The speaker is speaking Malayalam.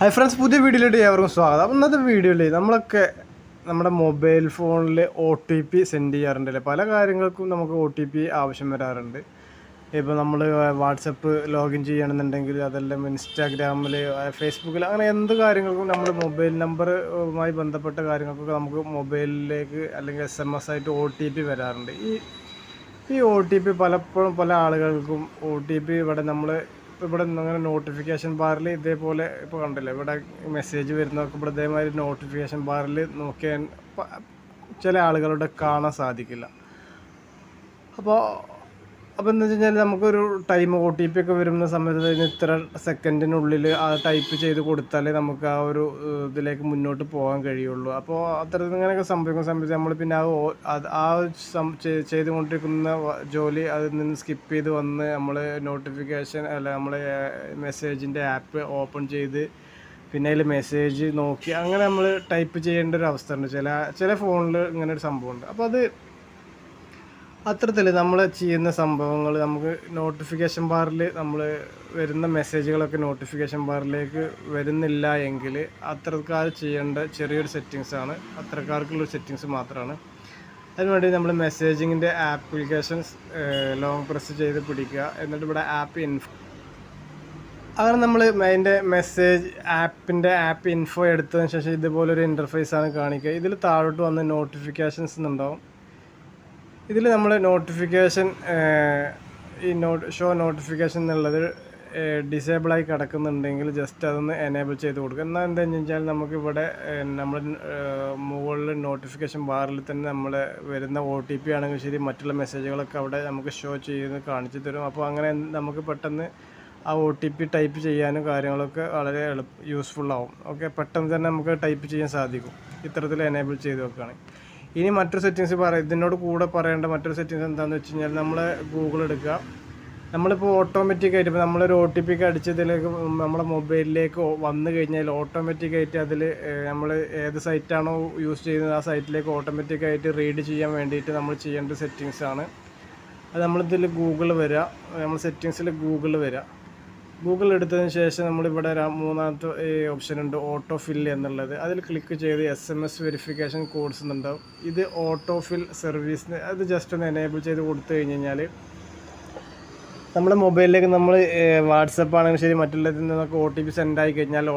ഹായ് ഫ്രണ്ട്സ് പുതിയ വീഡിയോയിലോട്ട് ഏവർക്കും സ്വാഗതം. ഇന്നത്തെ വീഡിയോയിൽ നമ്മളൊക്കെ നമ്മുടെ മൊബൈൽ ഫോണിൽ ഒ ടി പി സെൻഡ് ചെയ്യാറുണ്ട് അല്ലേ? പല കാര്യങ്ങൾക്കും നമുക്ക് ഒ ടി പി ആവശ്യം വരാറുണ്ട്. ഇപ്പോൾ നമ്മൾ വാട്സപ്പ് ലോഗിൻ ചെയ്യണമെന്നുണ്ടെങ്കിൽ അതെല്ലാം ഇൻസ്റ്റാഗ്രാമിൽ ഫേസ്ബുക്കിൽ അങ്ങനെ എന്ത് കാര്യങ്ങൾക്കും നമ്മൾ മൊബൈൽ നമ്പറുമായി ബന്ധപ്പെട്ട കാര്യങ്ങൾക്കൊക്കെ നമുക്ക് മൊബൈലിലേക്ക് അല്ലെങ്കിൽ എസ് എം എസ് ആയിട്ട് ഒ ടി പി വരാറുണ്ട്. ഈ ഈ ഒ ടി പി പലപ്പോഴും പല ആളുകൾക്കും ഒ ടി പി ഇവിടെ നമ്മൾ ഇവിടെ അങ്ങനെ നോട്ടിഫിക്കേഷൻ ബാറിൽ ഇതേപോലെ ഇപ്പോൾ കണ്ടില്ലേ ഇവിടെ മെസ്സേജ് വരുന്നവർക്ക് ഇവിടെ ഇതേമാതിരി നോട്ടിഫിക്കേഷൻ ബാറിൽ നോക്കിയാൽ ചില ആളുകളുടെ കാണാൻ സാധിക്കില്ല. അപ്പോൾ അപ്പോൾ എന്താ വെച്ച് കഴിഞ്ഞാൽ നമുക്കൊരു ടൈം ഒ ടി പി ഒക്കെ വരുന്ന സമയത്ത് ഇത്ര സെക്കൻഡിനുള്ളിൽ ആ ടൈപ്പ് ചെയ്ത് കൊടുത്താലേ നമുക്ക് ആ ഒരു ഇതിലേക്ക് മുന്നോട്ട് പോകാൻ കഴിയുള്ളൂ. അപ്പോൾ അത്തരത്തിൽ ഇങ്ങനെയൊക്കെ സംഭവിക്കുന്ന സമയത്ത് നമ്മൾ പിന്നെ ആ ആ ചെയ്തുകൊണ്ടിരിക്കുന്ന ജോലി അതിൽ നിന്ന് സ്കിപ്പ് ചെയ്ത് വന്ന് നമ്മൾ നോട്ടിഫിക്കേഷൻ അല്ല നമ്മൾ മെസ്സേജിന്റെ ആപ്പ് ഓപ്പൺ ചെയ്ത് പിന്നെ അതിൽ മെസ്സേജ് നോക്കി അങ്ങനെ നമ്മൾ ടൈപ്പ് ചെയ്യേണ്ട ഒരു അവസ്ഥ ഉണ്ട്. ചില ചില ഫോണിൽ ഇങ്ങനെ ഒരു സംഭവമുണ്ട് അപ്പോൾ അത് അത്തരത്തിൽ നമ്മൾ ചെയ്യുന്ന സംഭവങ്ങൾ നമുക്ക് നോട്ടിഫിക്കേഷൻ ബാറിൽ നമ്മൾ വരുന്ന മെസ്സേജുകളൊക്കെ നോട്ടിഫിക്കേഷൻ ബാറിലേക്ക് വരുന്നില്ല എങ്കിൽ അത്തരക്കാർ ചെയ്യേണ്ട ചെറിയൊരു സെറ്റിങ്സ് ആണ്. അത്രക്കാർക്കുള്ള സെറ്റിങ്സ് മാത്രമാണ് അതിനുവേണ്ടി നമ്മൾ മെസ്സേജിങ്ങിന്റെ ആപ്ലിക്കേഷൻസ് ലോങ് പ്രസ് ചെയ്ത് പിടിക്കുക. എന്നിട്ട് ഇവിടെ ആപ്പ് ഇൻഫോ അങ്ങനെ നമ്മൾ അതിന്റെ മെസ്സേജ് ആപ്പിന്റെ ആപ്പ് ഇൻഫോ എടുത്തതിന് ശേഷം ഇതുപോലൊരു ഇന്റർഫേസ് ആണ് കാണിക്കുക. ഇതിൽ താഴോട്ട് വന്ന് നോട്ടിഫിക്കേഷൻസ് എന്നുണ്ടാവും. ഇതിൽ നമ്മൾ നോട്ടിഫിക്കേഷൻ ഈ നോട്ട് ഷോ നോട്ടിഫിക്കേഷൻ എന്നുള്ളത് ഡിസേബിളായി കിടക്കുന്നുണ്ടെങ്കിൽ ജസ്റ്റ് അതൊന്ന് എനേബിൾ ചെയ്ത് കൊടുക്കുക. എന്നാൽ എന്താണെന്ന് വെച്ചാൽ നമുക്കിവിടെ നമ്മൾ മുകളിൽ നോട്ടിഫിക്കേഷൻ ബാറിൽ തന്നെ നമ്മൾ വരുന്ന ഒ ടി പി ആണെങ്കിൽ ശരി മറ്റുള്ള മെസ്സേജുകളൊക്കെ അവിടെ നമുക്ക് ഷോ ചെയ്ത് കാണിച്ചു തരും. അപ്പോൾ അങ്ങനെ നമുക്ക് പെട്ടെന്ന് ആ ഒ ടി പി ടൈപ്പ് ചെയ്യാനും കാര്യങ്ങളൊക്കെ വളരെ എളുപ്പ യൂസ്ഫുൾ ഓക്കെ പെട്ടെന്ന് തന്നെ നമുക്ക് ടൈപ്പ് ചെയ്യാൻ സാധിക്കും. ഇത്തരത്തിൽ എനേബിൾ ചെയ്ത് വെക്കുകയാണെങ്കിൽ. ഇനി മറ്റൊരു സെറ്റിങ്സ് പറയാം. ഇതിനോട് കൂടെ പറയേണ്ട മറ്റൊരു സെറ്റിങ്സ് എന്താണെന്ന് വെച്ച് കഴിഞ്ഞാൽ നമ്മൾ ഗൂഗിൾ എടുക്കുക. നമ്മളിപ്പോൾ ഓട്ടോമാറ്റിക് ആയിട്ട് ഇപ്പോൾ നമ്മളൊരു ഒ ടി പി അടിച്ചതിലേക്ക് നമ്മുടെ മൊബൈലിലേക്ക് വന്നു കഴിഞ്ഞാൽ ഓട്ടോമാറ്റിക് ആയിട്ട് അതിൽ നമ്മൾ ഏത് സൈറ്റാണോ യൂസ് ചെയ്യുന്നത് ആ സൈറ്റിലേക്ക് ഓട്ടോമാറ്റിക് ആയിട്ട് റീഡ് ചെയ്യാൻ വേണ്ടിയിട്ട് നമ്മൾ ചെയ്യേണ്ട സെറ്റിങ്സാണ് അത് നമ്മളിതിൽ ഗൂഗിൾ വരിക നമ്മൾ സെറ്റിങ്സിൽ ഗൂഗിൾ വരിക ഗൂഗിൾ എടുത്തതിന് ശേഷം നമ്മളിവിടെ മൂന്നാമത്തെ ഓപ്ഷൻ ഉണ്ട് ഓട്ടോ ഫിൽ എന്നുള്ളത്. അതിൽ ക്ലിക്ക് ചെയ്ത് S M S verification codes എന്നുണ്ടാവും ഇത് ഓട്ടോ ഫിൽ സർവീസിന് അത് ജസ്റ്റ് ഒന്ന് എനേബിൾ ചെയ്ത് കൊടുത്തു കഴിഞ്ഞ് കഴിഞ്ഞാൽ നമ്മുടെ മൊബൈലിലേക്ക് നമ്മൾ വാട്സപ്പ് ആണെങ്കിലും ശരി മറ്റുള്ളതിൽ നിന്നൊക്കെ ഒ ടി പി സെൻഡ് ആയി കഴിഞ്ഞാൽ